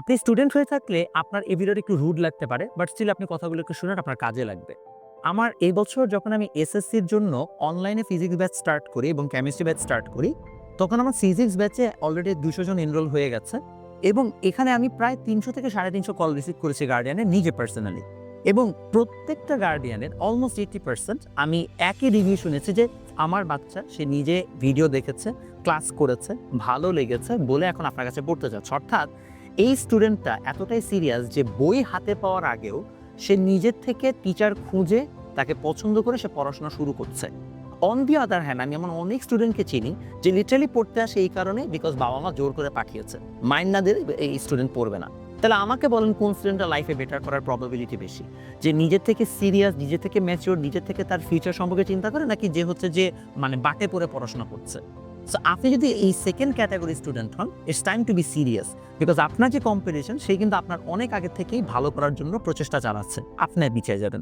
আপনি স্টুডেন্ট হয়ে থাকলে আপনার এই ভিডিওটা একটু রুড লাগতে পারে বাট স্টিল আপনি কথাগুলো একটু শুনেন, আপনার কাজে লাগবে। আমার এই বছর যখন আমি এসএসসির জন্য অনলাইনে ফিজিক্স ব্যাচ স্টার্ট করি এবং কেমিস্ট্রি ব্যাচ স্টার্ট করি, তখন আমার ফিজিক্স ব্যাচে অলরেডি দুশো জন এনরোল হয়ে গেছে এবং এখানে আমি প্রায় তিনশো থেকে সাড়ে তিনশো কল রিসিভ করেছি গার্ডিয়ানের নিজে পার্সোনালি এবং প্রত্যেকটা গার্ডিয়ানের অলমোস্ট এইটি পার্সেন্ট আমি একই রিভিউ শুনেছি যে আমার বাচ্চা, সে নিজে ভিডিও দেখেছে ক্লাস করেছে, ভালো লেগেছে বলে এখন আপনার কাছে পড়তে যাচ্ছে। অর্থাৎ এই স্টুডেন্টটা এতটাই সিরিয়াস যে বই হাতে পাওয়ার আগেও সে নিজের থেকে টিচার খুঁজে তাকে পছন্দ করে সে পড়াশোনা শুরু করছে। অন দি আদার হ্যান্ড আমি এমন অনেক স্টুডেন্টকে চিনি যে লিটারালি পড়তে আসে এই কারণে বিকজ বাবা মা জোর করে পাঠিয়েছে। মাইন্ড না দিলে এই স্টুডেন্ট পড়বে না। তাহলে আমাকে বলেন কোন স্টুডেন্টটা লাইফে বেটার করার প্রবাবিলিটি বেশি? যে নিজের থেকে সিরিয়াস নিজের থেকে ম্যাচিওর নিজের থেকে তার ফিউচার সম্পর্কে চিন্তা করে নাকি যে হচ্ছে যে মানে বাটে পড়ে পড়াশোনা করছে? সো আপনি যদি এই সেকেন্ড ক্যাটাগরি স্টুডেন্ট হন it's time to be serious because আপনার যে কম্পিটিশন সেই কিন্তু আপনার অনেক আগে থেকেই ভালো করার জন্য প্রচেষ্টা চালাচ্ছে। আপনি পিছিয়ে যাবেন